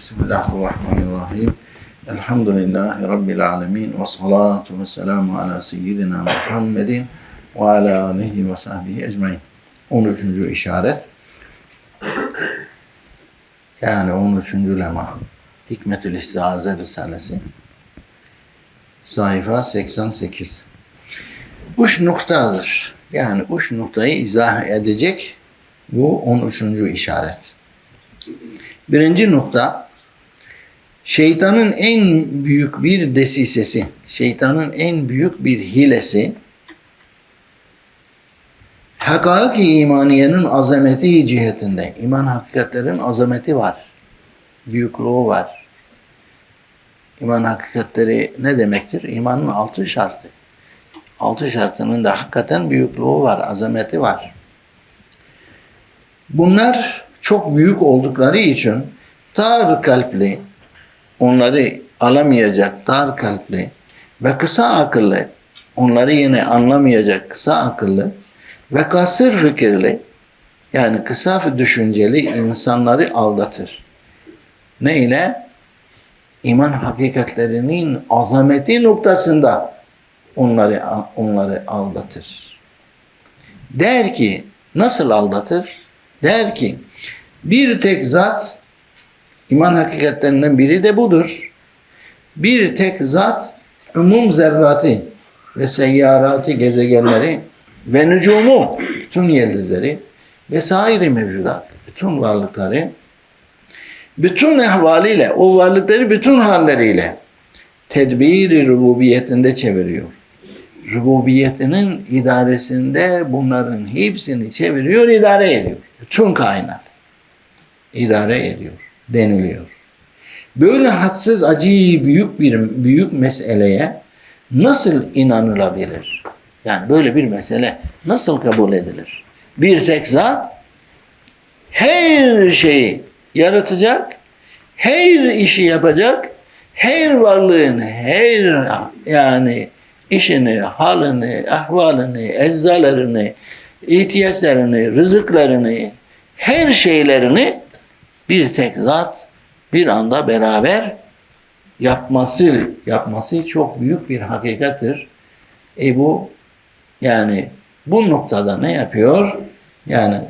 Bismillahirrahmanirrahim. Elhamdülillahi Rabbil alemin. Ve salatu ve selamu ala seyyidina Muhammedin ve ala alihi ve sahbihi ecmain. 13. işaret. Yani 13. lema. Hikmetül İstiaze Risalesi. Sayfa 88. Uç noktadır. Yani uç noktayı izah edecek bu 13. işaret. Birinci nokta şeytanın en büyük bir desisesi, şeytanın en büyük bir hilesi hakaik-i imaniyenin azameti cihetinde. iman hakikatlerin azameti var. Büyüklüğü var. İman hakikatleri ne demektir? İmanın altı şartı. Altı şartının da hakikaten büyüklüğü var, azameti var. Bunlar çok büyük oldukları için dar kalpli, onları alamayacak dar kalpli ve kısa akıllı, onları yine anlamayacak kısa akıllı ve kasır fikirli, yani kısa düşünceli insanları aldatır. Ne ile? İman hakikatlerinin azameti noktasında onları onları aldatır. Der ki, nasıl aldatır? Der ki, bir tek zat, iman hakikatlerinden biri de budur. Bir tek zat, umum zerratı ve seyyaratı gezegenleri ve nücumu, bütün yıldızları ve sairi mevcudat, bütün varlıkları, bütün ehvaliyle, o varlıkları bütün halleriyle tedbiri rububiyetinde çeviriyor. Rububiyetinin idaresinde bunların hepsini çeviriyor, idare ediyor. Bütün kainat idare ediyor deniliyor. Böyle hadsiz acı büyük bir büyük meseleye nasıl inanılabilir? Yani böyle bir mesele nasıl kabul edilir? Bir tek zat her şeyi yaratacak, her işi yapacak, her varlığın her yani işini, halini, ahvalini, eczalarını, ihtiyaçlarını, rızıklarını, her şeylerini bir tek zat bir anda beraber yapması yapması çok büyük bir hakikattir. E bu yani bu noktada ne yapıyor? Yani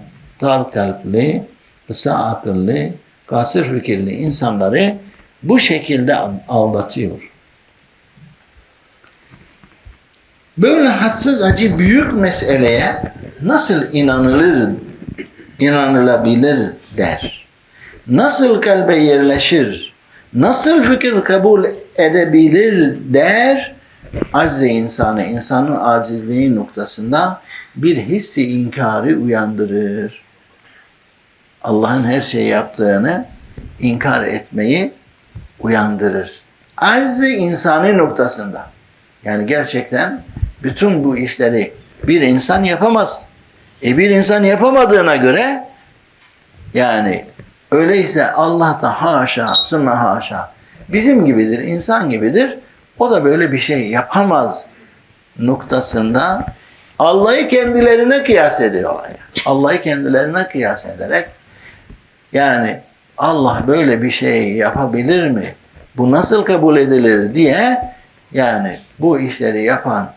dar kalpli, kısa akıllı, kasır fikirli insanları bu şekilde aldatıyor. Böyle hadsiz acı büyük meseleye nasıl inanılır, inanılabilir der. Nasıl kalbe yerleşir, nasıl fikir kabul edebilir der, azze insanı, insanın acizliği noktasında bir hissi inkarı uyandırır. Allah'ın her şeyi yaptığını inkar etmeyi uyandırır. Azze insanı noktasında. Yani gerçekten bütün bu işleri bir insan yapamaz. E bir insan yapamadığına göre yani öyleyse Allah da haşa, sümme haşa bizim gibidir, insan gibidir. O da böyle bir şey yapamaz noktasında Allah'ı kendilerine kıyas ediyorlar. Allah'ı kendilerine kıyas ederek yani Allah böyle bir şey yapabilir mi? Bu nasıl kabul edilir diye yani bu işleri yapan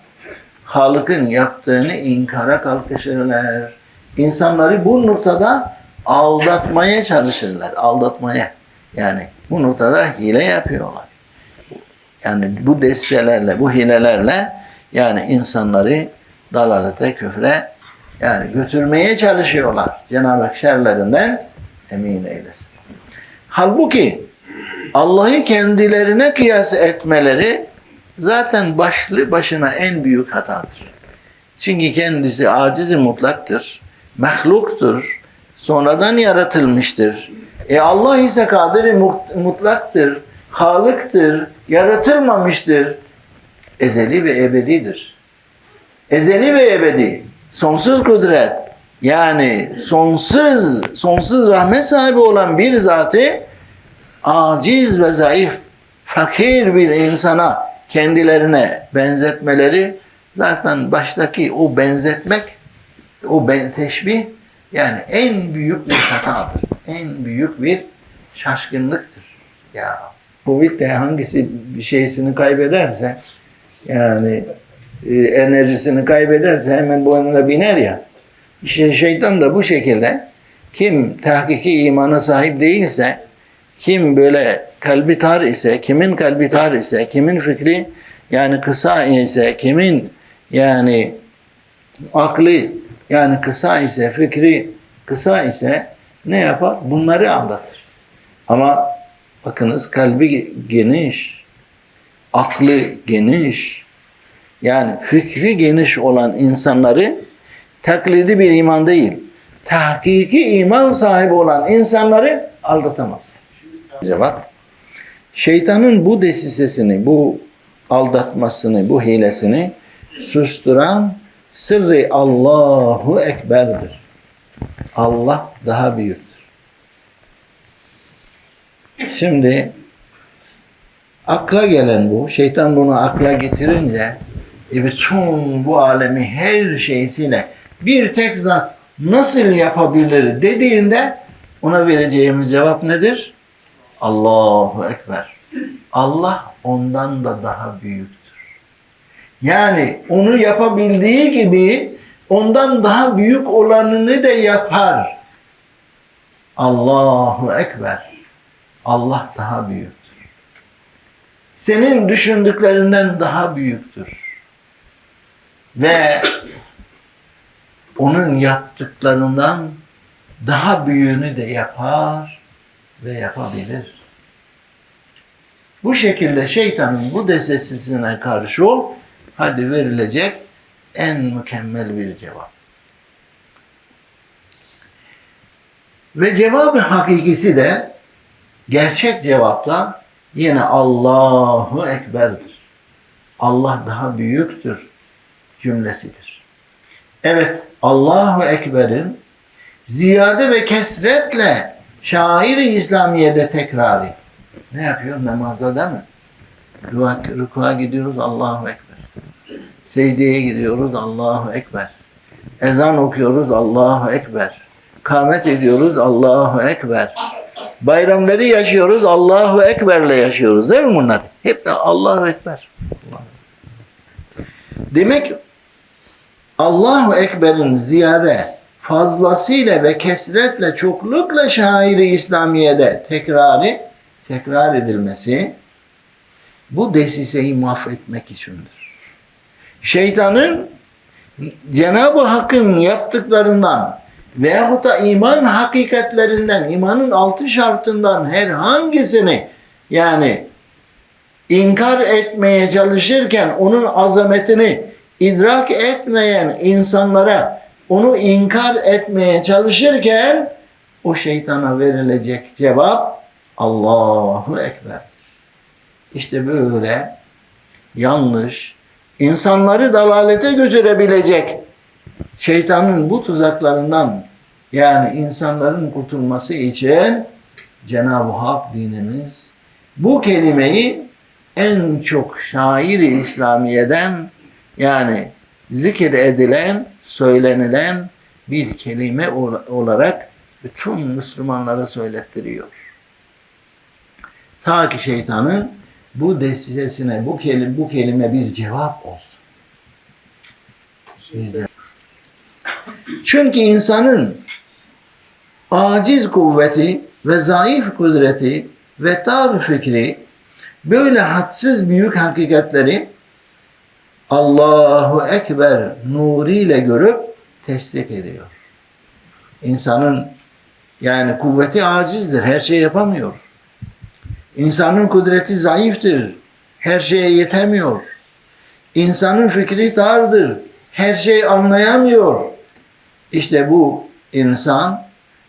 Halık'ın yaptığını inkara kalkışırlar. İnsanları bu noktada aldatmaya çalışırlar. Aldatmaya. Yani bu noktada hile yapıyorlar. Yani bu destelerle, bu hilelerle yani insanları dalalete, küfre yani götürmeye çalışıyorlar. Cenab-ı Hak şerlerinden emin eylesin. Halbuki Allah'ı kendilerine kıyas etmeleri zaten başlı başına en büyük hatadır. Çünkü kendisi acizi mutlaktır, mahluktur, sonradan yaratılmıştır. E Allah ise kaderi mutlaktır, halıktır, yaratılmamıştır. Ezeli ve ebedidir. Ezeli ve ebedi, sonsuz kudret, yani sonsuz, sonsuz rahmet sahibi olan bir zatı aciz ve zayıf, fakir bir insana kendilerine benzetmeleri zaten baştaki o benzetmek, o ben, teşbih yani en büyük bir hatadır. En büyük bir şaşkınlıktır. Ya Covid de hangisi bir şeysini kaybederse yani e, enerjisini kaybederse hemen boynuna biner ya. İşte şeytan da bu şekilde kim tahkiki imana sahip değilse, kim böyle kalbi tar ise, kimin kalbi tar ise, kimin fikri yani kısa ise, kimin yani aklı yani kısa ise, fikri kısa ise ne yapar? Bunları anlatır. Ama bakınız kalbi geniş, aklı geniş, yani fikri geniş olan insanları taklidi bir iman değil, tahkiki iman sahibi olan insanları aldatamaz. Cevap. Şeytanın bu desisesini, bu aldatmasını, bu hilesini susturan sırrı Allahu Ekber'dir. Allah daha büyüktür. Şimdi akla gelen bu, şeytan bunu akla getirince e bütün bu alemi her şeysiyle bir tek zat nasıl yapabilir dediğinde ona vereceğimiz cevap nedir? Allahu Ekber. Allah ondan da daha büyüktür. Yani onu yapabildiği gibi ondan daha büyük olanını da yapar. Allahu Ekber. Allah daha büyüktür. Senin düşündüklerinden daha büyüktür. Ve onun yaptıklarından daha büyüğünü de yapar ve yapabilir. Bu şekilde şeytanın bu desesisine karşı ol, hadi verilecek en mükemmel bir cevap. Ve cevabı hakikisi de gerçek cevapla yine Allahu Ekber'dir. Allah daha büyüktür cümlesidir. Evet Allahu Ekber'in ziyade ve kesretle şairi İslamiye'de tekrarı. Ne yapıyor? Namazda değil mi? Rükuğa gidiyoruz Allahu Ekber. Secdeye gidiyoruz Allahu Ekber. Ezan okuyoruz Allahu Ekber. Kamet ediyoruz Allahu Ekber. Bayramları yaşıyoruz Allahu Ekber'le yaşıyoruz değil mi bunlar? Hep de Allahu Ekber. Demek Allahu Ekber'in ziyade fazlasıyla ve kesretle çoklukla şairi İslamiye'de tekrarı tekrar edilmesi bu desiseyi mahvetmek içindir. Şeytanın Cenab-ı Hakk'ın yaptıklarından veyahut da iman hakikatlerinden, imanın altı şartından herhangisini yani inkar etmeye çalışırken onun azametini idrak etmeyen insanlara onu inkar etmeye çalışırken o şeytana verilecek cevap Allahu Ekber. İşte böyle yanlış, insanları dalalete götürebilecek şeytanın bu tuzaklarından yani insanların kurtulması için Cenab-ı Hak dinimiz bu kelimeyi en çok şairi İslamiye'den yani zikir edilen, söylenilen bir kelime olarak bütün Müslümanlara söylettiriyor. Ta ki şeytanın bu desisesine bu kelime, bu kelime bir cevap olsun. Bizde. Çünkü insanın aciz kuvveti ve zayıf kudreti ve tar fikri böyle hadsiz büyük hakikatleri Allahu Ekber nuriyle görüp tesdik ediyor. İnsanın yani kuvveti acizdir. Her şey yapamıyor. İnsanın kudreti zayıftır. Her şeye yetemiyor. İnsanın fikri dardır. Her şey anlayamıyor. İşte bu insan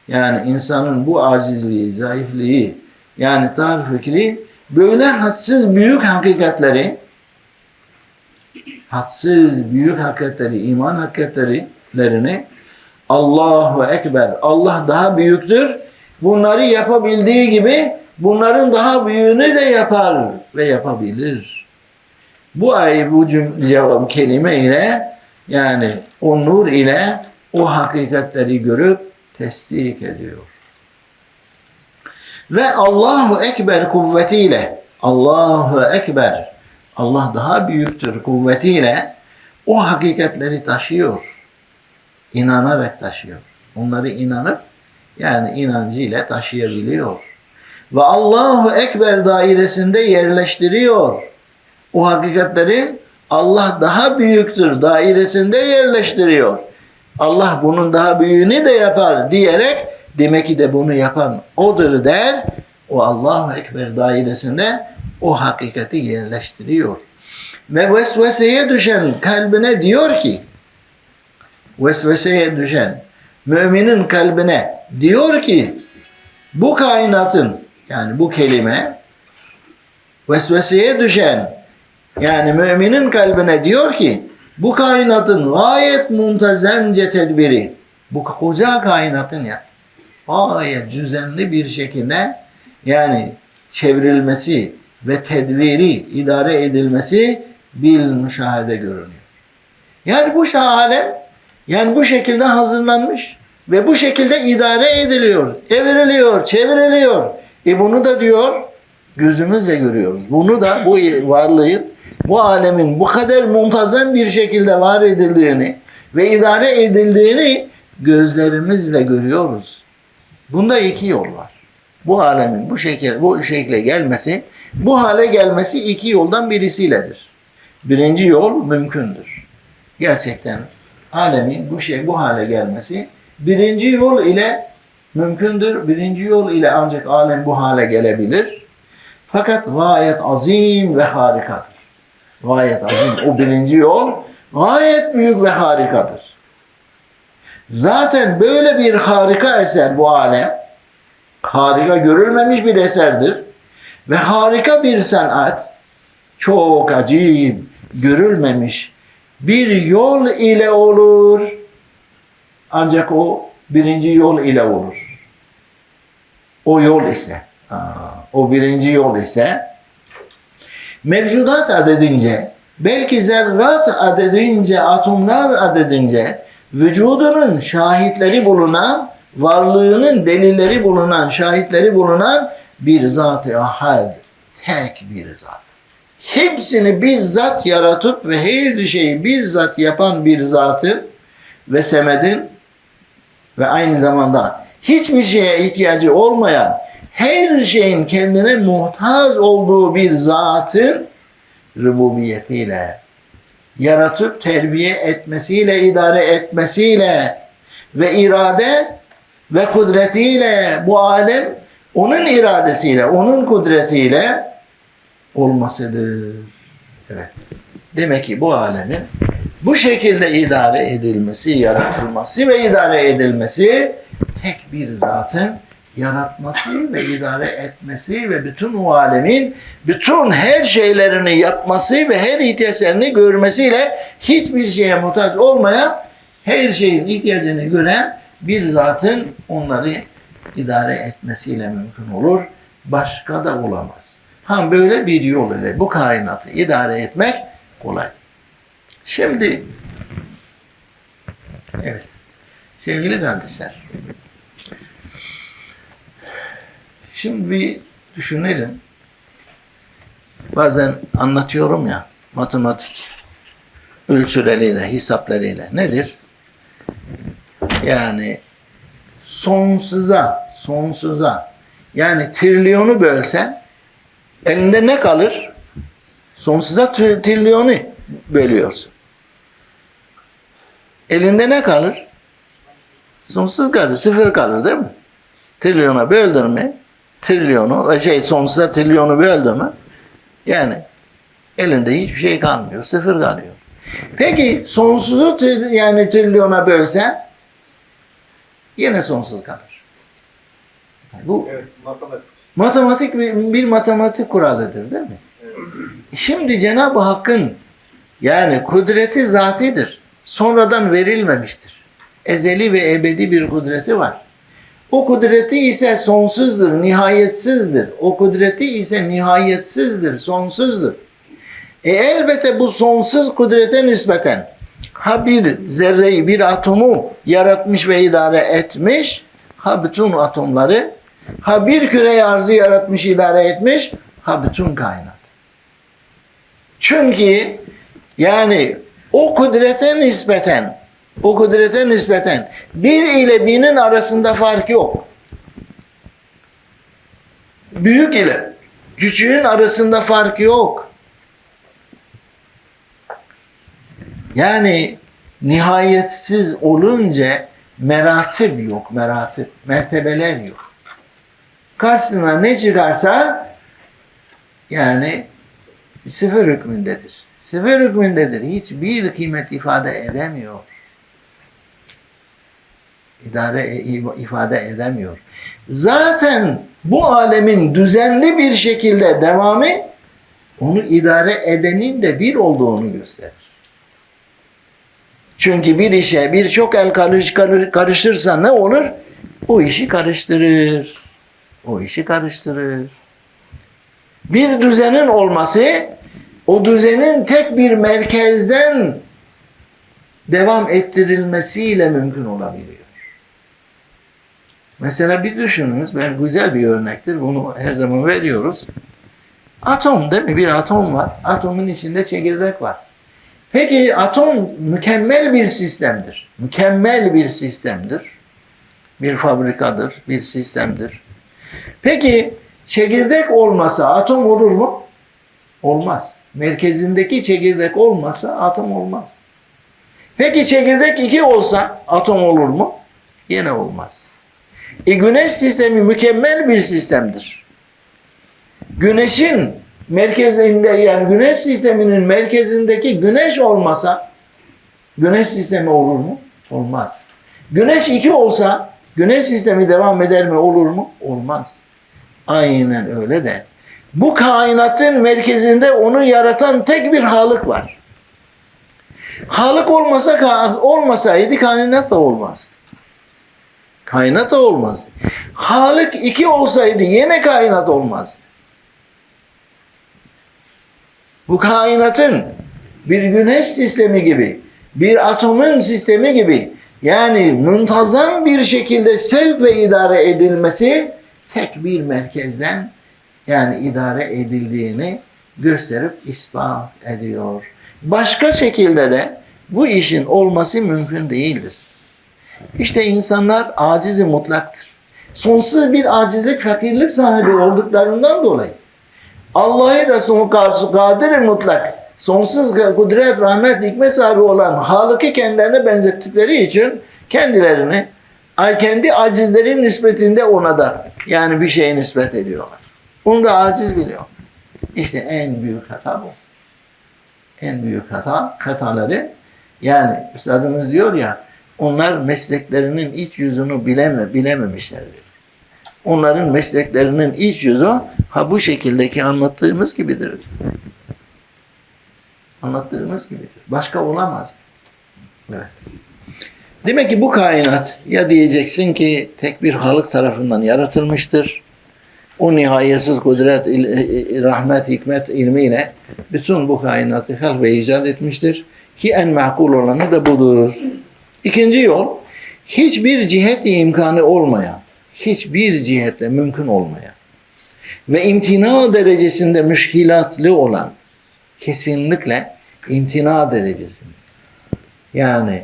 yani insanın bu acizliği, zayıflığı yani dar fikri böyle hadsiz büyük hakikatleri hadsiz büyük hakikatleri, iman hakikatlerini Allahu Ekber, Allah daha büyüktür. Bunları yapabildiği gibi bunların daha büyüğünü de yapar ve yapabilir. Bu ay bu cevap kelime ile yani o nur ile o hakikatleri görüp tesdik ediyor. Ve Allahu Ekber kuvvetiyle Allahu Ekber Allah daha büyüktür kuvvetiyle o hakikatleri taşıyor. İnanarak taşıyor. Onları inanıp yani inancıyla taşıyabiliyor. Ve Allahu Ekber dairesinde yerleştiriyor. O hakikatleri Allah daha büyüktür dairesinde yerleştiriyor. Allah bunun daha büyüğünü de yapar diyerek demek ki de bunu yapan odur der. O Allahu Ekber dairesinde o hakikati yerleştiriyor. Ve vesveseye düşen kalbine diyor ki vesveseye düşen müminin kalbine diyor ki bu kainatın yani bu kelime vesveseye düşen yani müminin kalbine diyor ki bu kainatın gayet muntazemce tedbiri bu koca kainatın ya gayet düzenli bir şekilde yani çevrilmesi ve tedbiri idare edilmesi bil müşahede görünüyor. Yani bu alem yani bu şekilde hazırlanmış ve bu şekilde idare ediliyor, evriliyor, çevriliyor. E bunu da diyor gözümüzle görüyoruz. Bunu da bu varlığın, bu alemin bu kadar muntazam bir şekilde var edildiğini ve idare edildiğini gözlerimizle görüyoruz. Bunda iki yol var. Bu alemin bu şekil bu şekle gelmesi, bu hale gelmesi iki yoldan birisiyledir. Birinci yol mümkündür. Gerçekten alemin bu şey bu hale gelmesi birinci yol ile mümkündür. Birinci yol ile ancak alem bu hale gelebilir. Fakat gayet azim ve harikadır. Gayet azim. O birinci yol gayet büyük ve harikadır. Zaten böyle bir harika eser bu alem. Harika görülmemiş bir eserdir. Ve harika bir sanat. Çok acayip, görülmemiş bir yol ile olur. Ancak o birinci yol ile olur. O yol ise, o birinci yol ise mevcudat adedince, belki zerrat adedince, atomlar adedince vücudunun şahitleri bulunan, varlığının delilleri bulunan, şahitleri bulunan bir zat-ı ahad, tek bir zat. Hepsini bizzat yaratıp ve her şeyi bizzat yapan bir zatın ve semedin ve aynı zamanda hiçbir şeye ihtiyacı olmayan, her şeyin kendine muhtaç olduğu bir zatın rububiyetiyle, yaratıp terbiye etmesiyle, idare etmesiyle ve irade ve kudretiyle bu alem onun iradesiyle, onun kudretiyle olmasıdır. Evet. Demek ki bu alemin bu şekilde idare edilmesi, yaratılması ve idare edilmesi tek bir zatın yaratması ve idare etmesi ve bütün o alemin bütün her şeylerini yapması ve her ihtiyaçlarını görmesiyle hiçbir şeye muhtaç olmayan her şeyin ihtiyacını gören bir zatın onları idare etmesiyle mümkün olur. Başka da olamaz. Ha böyle bir yol ile bu kainatı idare etmek kolay. Şimdi evet sevgili kardeşler şimdi bir düşünelim. Bazen anlatıyorum ya matematik ölçüleriyle, hesaplarıyla nedir? Yani sonsuza, sonsuza yani trilyonu bölsen elinde ne kalır? Sonsuza tri- trilyonu bölüyorsun. Elinde ne kalır? Sonsuz kalır, sıfır kalır değil mi? Trilyona böldün mü? Trilyonu, şey sonsuza trilyonu böldün mü? Yani elinde hiçbir şey kalmıyor, sıfır kalıyor. Peki sonsuzu yani trilyona bölsen yine sonsuz kalır. Bu Evet, matematik. matematik bir, bir matematik kuralıdır değil mi? Şimdi Cenab-ı Hakk'ın yani kudreti zatidir. Sonradan verilmemiştir. Ezeli ve ebedi bir kudreti var. O kudreti ise sonsuzdur, nihayetsizdir. O kudreti ise nihayetsizdir, sonsuzdur. E elbette bu sonsuz kudrete nispeten ha bir zerreyi, bir atomu yaratmış ve idare etmiş, ha bütün atomları Ha bir küre arzı yaratmış, idare etmiş, ha bütün kainat. Çünkü yani o kudrete nispeten, o kudrete nispeten bir ile binin arasında fark yok. Büyük ile küçüğün arasında fark yok. Yani nihayetsiz olunca meratip yok, meratip, mertebeler yok. Karşısına ne çıkarsa yani sıfır hükmündedir. Sıfır hükmündedir. Hiçbir kıymet ifade edemiyor. İdare ifade edemiyor. Zaten bu alemin düzenli bir şekilde devamı onu idare edenin de bir olduğunu gösterir. Çünkü bir işe birçok el karış, karışırsa ne olur? O işi karıştırır. O işi karıştırır. Bir düzenin olması o düzenin tek bir merkezden devam ettirilmesiyle mümkün olabiliyor. Mesela bir düşününüz, ben güzel bir örnektir, bunu her zaman veriyoruz. Atom değil mi? Bir atom var. Atomun içinde çekirdek var. Peki atom mükemmel bir sistemdir. Mükemmel bir sistemdir. Bir fabrikadır, bir sistemdir. Peki çekirdek olmasa atom olur mu? Olmaz. Merkezindeki çekirdek olmasa atom olmaz. Peki çekirdek iki olsa atom olur mu? Yine olmaz. E güneş sistemi mükemmel bir sistemdir. Güneşin merkezinde yani güneş sisteminin merkezindeki güneş olmasa güneş sistemi olur mu? Olmaz. Güneş iki olsa güneş sistemi devam eder mi? Olur mu? Olmaz. Aynen öyle de. Bu kainatın merkezinde onu yaratan tek bir Halık var. Halık olmasa olmasaydı kainat da olmazdı. Kainat olmazdı. Halık iki olsaydı yine kainat olmazdı. Bu kainatın bir güneş sistemi gibi, bir atomun sistemi gibi yani muntazam bir şekilde sevk ve idare edilmesi tek bir merkezden yani idare edildiğini gösterip ispat ediyor. Başka şekilde de bu işin olması mümkün değildir. İşte insanlar acizi mutlaktır. Sonsuz bir acizlik, fakirlik sahibi olduklarından dolayı Allah'ı da son kadir mutlak, sonsuz kudret, rahmet, hikmet sahibi olan Halık'ı kendilerine benzettikleri için kendilerini kendi acizlerin nispetinde ona da yani bir şeye nispet ediyorlar. Onu da aciz biliyor. İşte en büyük hata bu. En büyük hata, hataları yani üstadımız diyor ya onlar mesleklerinin iç yüzünü bileme, bilememişlerdir. Onların mesleklerinin iç yüzü ha bu şekildeki anlattığımız gibidir. Anlattığımız gibidir. Başka olamaz. Evet. Demek ki bu kainat ya diyeceksin ki tek bir halık tarafından yaratılmıştır. O nihayetsiz kudret, rahmet, hikmet ilmiyle bütün bu kainatı halk ve icat etmiştir. Ki en makul olanı da budur. İkinci yol, hiçbir cihet imkanı olmayan, hiçbir cihette mümkün olmayan ve imtina derecesinde müşkilatlı olan kesinlikle imtina derecesinde. Yani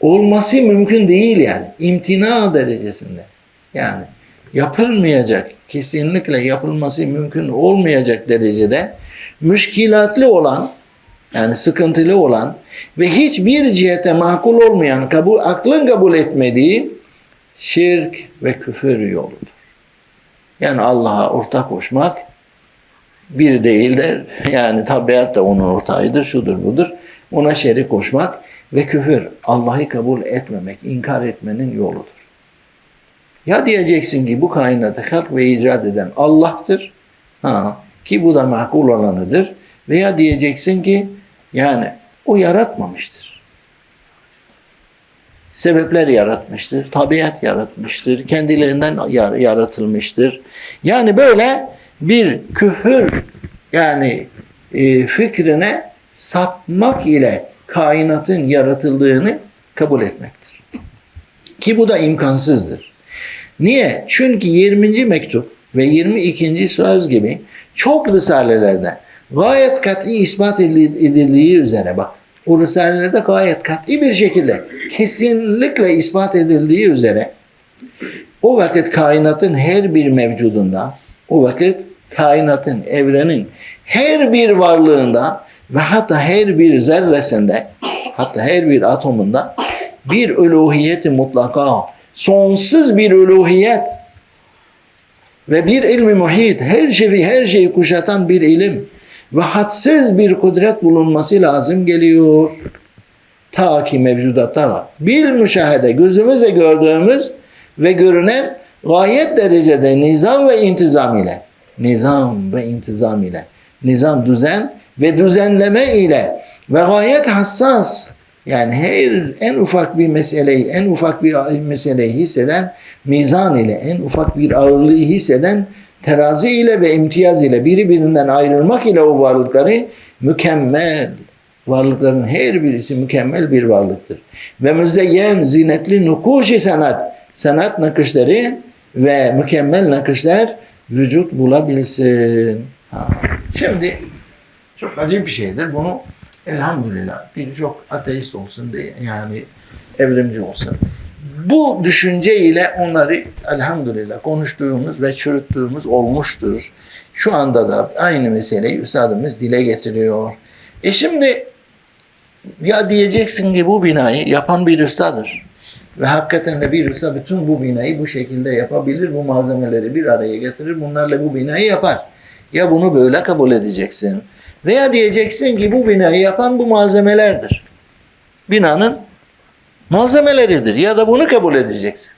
olması mümkün değil yani. imtina derecesinde. Yani yapılmayacak, kesinlikle yapılması mümkün olmayacak derecede müşkilatlı olan yani sıkıntılı olan ve hiçbir cihete makul olmayan, kabul, aklın kabul etmediği şirk ve küfür yoludur. Yani Allah'a ortak koşmak bir değildir. Yani tabiat da onun ortağıdır, şudur budur. Ona şerik koşmak ve küfür, Allah'ı kabul etmemek, inkar etmenin yoludur. Ya diyeceksin ki bu kainatı halk ve icat eden Allah'tır. Ha, ki bu da makul olanıdır. Veya diyeceksin ki yani o yaratmamıştır. Sebepler yaratmıştır, tabiat yaratmıştır, kendilerinden yaratılmıştır. Yani böyle bir küfür yani e, fikrine sapmak ile kainatın yaratıldığını kabul etmektir. Ki bu da imkansızdır. Niye? Çünkü 20. mektup ve 22. söz gibi çok risalelerde gayet kat'i ispat edildiği üzere bak o risalelerde gayet kat'i bir şekilde kesinlikle ispat edildiği üzere o vakit kainatın her bir mevcudunda o vakit kainatın, evrenin her bir varlığında ve hatta her bir zerresinde hatta her bir atomunda bir üluhiyeti mutlaka sonsuz bir üluhiyet ve bir ilmi muhit her şeyi her şeyi kuşatan bir ilim ve hadsiz bir kudret bulunması lazım geliyor. Ta ki mevcudatta bil müşahede gözümüzle gördüğümüz ve görünen gayet derecede nizam ve intizam ile. Nizam ve intizam ile. Nizam düzen ve düzenleme ile. Ve gayet hassas yani her en ufak bir meseleyi en ufak bir meseleyi hisseden mizan ile en ufak bir ağırlığı hisseden terazi ile ve imtiyaz ile birbirinden ayrılmak ile o varlıkları mükemmel varlıkların her birisi mükemmel bir varlıktır. Ve müzeyyen zinetli nukuşi sanat sanat nakışları ve mükemmel nakışlar vücut bulabilsin. Ha. Şimdi çok acayip bir şeydir. Bunu elhamdülillah birçok ateist olsun diye yani evrimci olsun. Bu düşünce ile onları elhamdülillah konuştuğumuz ve çürüttüğümüz olmuştur. Şu anda da aynı meseleyi üstadımız dile getiriyor. E şimdi ya diyeceksin ki bu binayı yapan bir ustadır. Ve hakikaten de bir usta bütün bu binayı bu şekilde yapabilir. Bu malzemeleri bir araya getirir. Bunlarla bu binayı yapar. Ya bunu böyle kabul edeceksin. Veya diyeceksin ki bu binayı yapan bu malzemelerdir. Binanın malzemeleridir. Ya da bunu kabul edeceksin.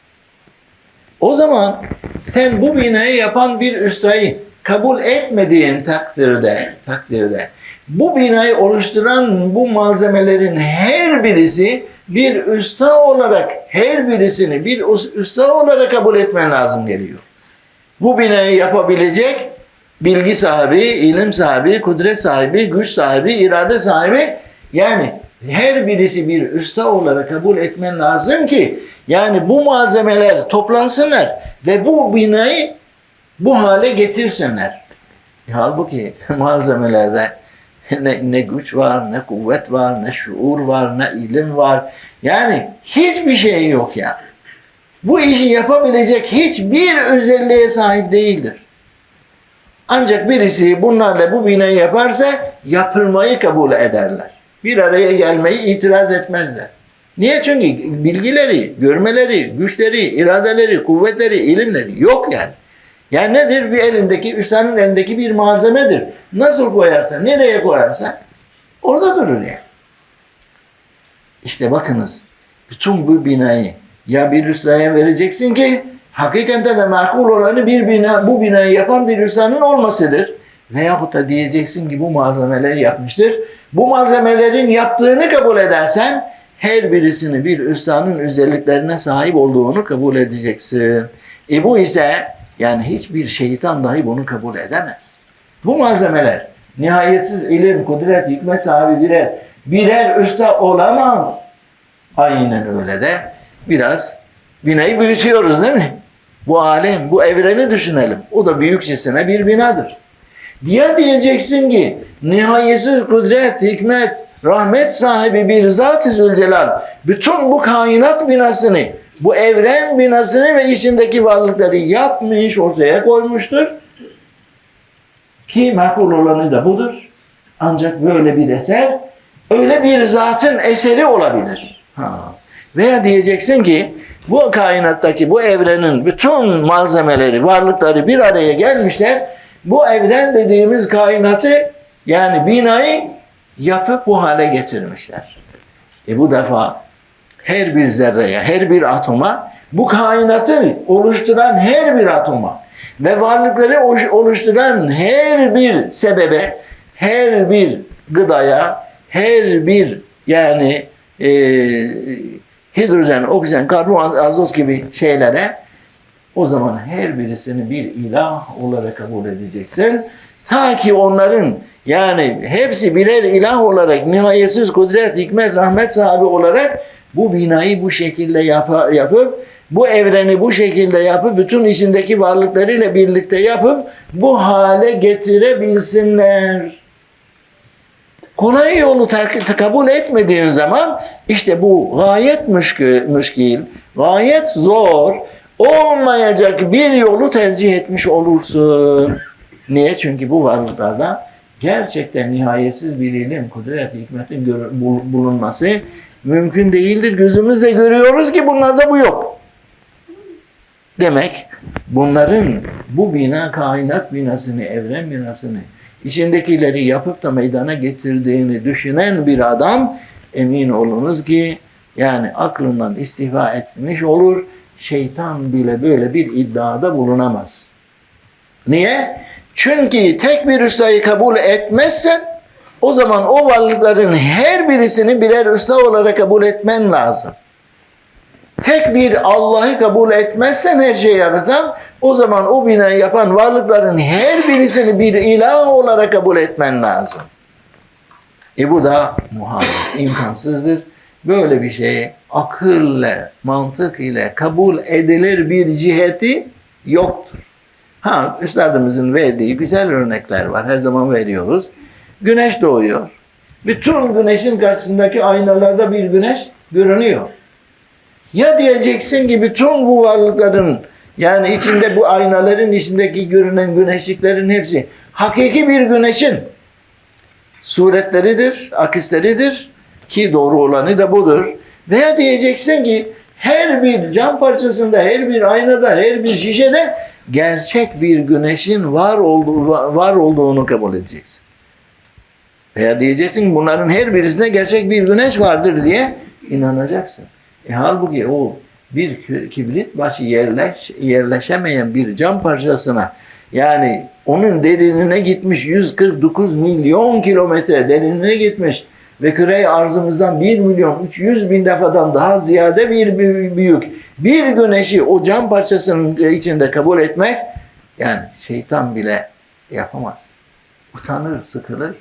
O zaman sen bu binayı yapan bir ustayı kabul etmediğin takdirde, takdirde bu binayı oluşturan bu malzemelerin her birisi bir usta olarak her birisini bir usta olarak kabul etmen lazım geliyor. Bu binayı yapabilecek bilgi sahibi, ilim sahibi, kudret sahibi, güç sahibi, irade sahibi yani her birisi bir usta olarak kabul etmen lazım ki yani bu malzemeler toplansınlar ve bu binayı bu hale getirsinler. Halbuki malzemelerde ne, ne güç var, ne kuvvet var, ne şuur var, ne ilim var. Yani hiçbir şey yok ya. Bu işi yapabilecek hiçbir özelliğe sahip değildir. Ancak birisi bunlarla bu binayı yaparsa yapılmayı kabul ederler. Bir araya gelmeyi itiraz etmezler. Niye? Çünkü bilgileri, görmeleri, güçleri, iradeleri, kuvvetleri, ilimleri yok yani. Yani nedir? Bir elindeki, üstanın elindeki bir malzemedir. Nasıl koyarsa, nereye koyarsa orada durur yani. İşte bakınız, bütün bu binayı ya bir ustaya vereceksin ki hakikaten de makul olanı bir bina, bu binayı yapan bir ustanın olmasıdır. Veyahut da diyeceksin ki bu malzemeleri yapmıştır. Bu malzemelerin yaptığını kabul edersen her birisini bir ustanın özelliklerine sahip olduğunu kabul edeceksin. E bu ise yani hiçbir şeytan dahi bunu kabul edemez. Bu malzemeler nihayetsiz ilim, kudret, hikmet sahibi birer, birer usta olamaz. Aynen öyle de biraz binayı büyütüyoruz değil mi? Bu alem, bu evreni düşünelim. O da büyükçesine bir binadır. Diye diyeceksin ki nihayetsiz kudret, hikmet, rahmet sahibi bir Zat-ı Zülcelal bütün bu kainat binasını, bu evren binasını ve içindeki varlıkları yapmış, ortaya koymuştur. Ki makul olanı da budur. Ancak böyle bir eser öyle bir zatın eseri olabilir. Ha. Veya diyeceksin ki bu kainattaki bu evrenin bütün malzemeleri, varlıkları bir araya gelmişler. Bu evren dediğimiz kainatı yani binayı yapıp bu hale getirmişler. E bu defa her bir zerreye, her bir atoma, bu kainatı oluşturan her bir atoma ve varlıkları oluşturan her bir sebebe, her bir gıdaya, her bir yani e, hidrojen, oksijen, karbon, azot gibi şeylere o zaman her birisini bir ilah olarak kabul edeceksin. Ta ki onların yani hepsi birer ilah olarak nihayetsiz kudret, hikmet, rahmet sahibi olarak bu binayı bu şekilde yap yapıp bu evreni bu şekilde yapıp bütün içindeki varlıklarıyla birlikte yapıp bu hale getirebilsinler. Kolay yolu kabul etmediğin zaman işte bu gayet müşkil, gayet zor, olmayacak bir yolu tercih etmiş olursun. Niye? Çünkü bu varlıklarda gerçekten nihayetsiz bir ilim, kudret, hikmetin bulunması mümkün değildir. Gözümüzle görüyoruz ki bunlarda bu yok. Demek bunların bu bina kainat binasını, evren binasını içindekileri yapıp da meydana getirdiğini düşünen bir adam emin olunuz ki yani aklından istifa etmiş olur. Şeytan bile böyle bir iddiada bulunamaz. Niye? Çünkü tek bir ustayı kabul etmezsen o zaman o varlıkların her birisini birer usta olarak kabul etmen lazım. Tek bir Allah'ı kabul etmezsen her şeyi yaratan o zaman o binayı yapan varlıkların her birisini bir ilah olarak kabul etmen lazım. E bu da muhal, imkansızdır. Böyle bir şey akılle, mantık ile kabul edilir bir ciheti yoktur. Ha, üstadımızın verdiği güzel örnekler var. Her zaman veriyoruz. Güneş doğuyor. Bütün güneşin karşısındaki aynalarda bir güneş görünüyor. Ya diyeceksin ki bütün bu varlıkların yani içinde bu aynaların içindeki görünen güneşliklerin hepsi hakiki bir güneşin suretleridir, akisleridir ki doğru olanı da budur. Veya diyeceksin ki her bir cam parçasında, her bir aynada, her bir şişede gerçek bir güneşin var olduğu var olduğunu kabul edeceksin. Veya diyeceksin bunların her birisinde gerçek bir güneş vardır diye inanacaksın. E halbuki o bir kibrit başı yerleş, yerleşemeyen bir cam parçasına yani onun derinine gitmiş 149 milyon kilometre derinine gitmiş ve kürey arzımızdan 1 milyon 300 bin defadan daha ziyade bir büyü- büyük bir güneşi o cam parçasının içinde kabul etmek yani şeytan bile yapamaz. Utanır, sıkılır.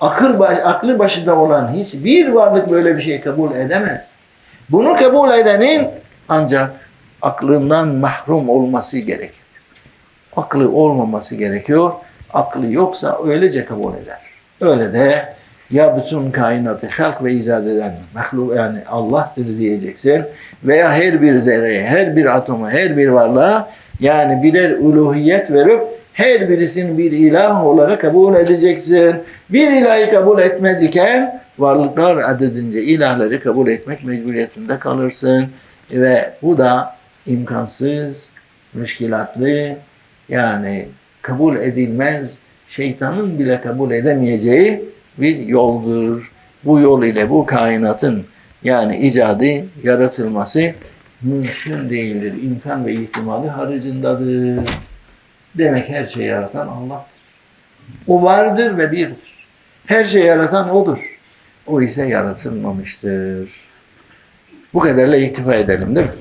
Akıl, baş- aklı başında olan hiçbir varlık böyle bir şey kabul edemez. Bunu kabul edenin ancak aklından mahrum olması gerekir. Aklı olmaması gerekiyor. Aklı yoksa öylece kabul eder. Öyle de ya bütün kainatı halk ve icat eden mahluk yani Allah'tır diyeceksin veya her bir zerreye, her bir atoma, her bir varlığa yani birer uluhiyet verip her birisini bir ilah olarak kabul edeceksin. Bir ilahı kabul etmez iken varlıklar adedince ilahları kabul etmek mecburiyetinde kalırsın. Ve bu da imkansız, müşkilatlı, yani kabul edilmez, şeytanın bile kabul edemeyeceği bir yoldur. Bu yol ile bu kainatın yani icadı, yaratılması mümkün değildir. İmkan ve ihtimali haricindadır. Demek her şeyi yaratan Allah'tır. O vardır ve birdir. Her şeyi yaratan O'dur. O ise yaratılmamıştır. Bu kadarla iktifa edelim değil mi?